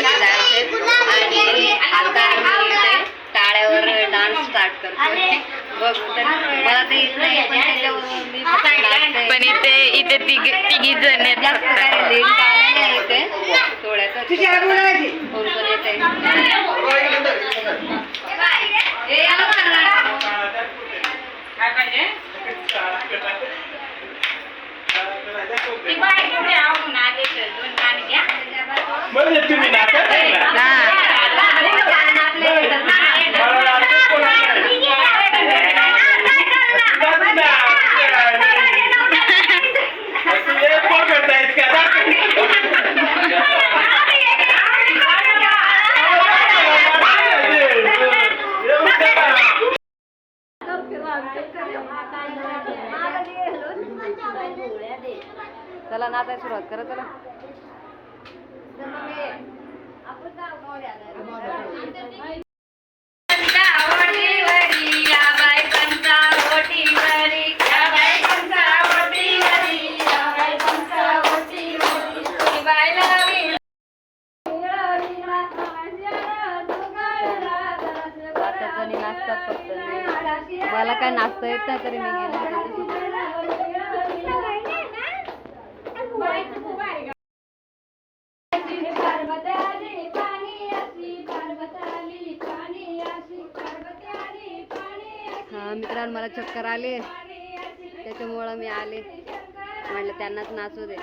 गणपती जायचे आणि आता आम्ही टाळ्यावर डान्स स्टार्ट करतोय. बघ तर मला ते नाही पण इथे इथे तिघ तिघी जण आहेत जास्त काय फक्त. लेट आलं नाही इथे. थोड्याच कोण कोण येते तुम्ही नाचत नाही ना? मला चला नाचाय सुरुवात करा चला. नाचतात मला काय नाचता येत नाही तरी मी गेले. मित्रांनो मला चक्कर आले. त्याच्यामुळं मी आले. म्हटलं त्यांनाच नाचू दे.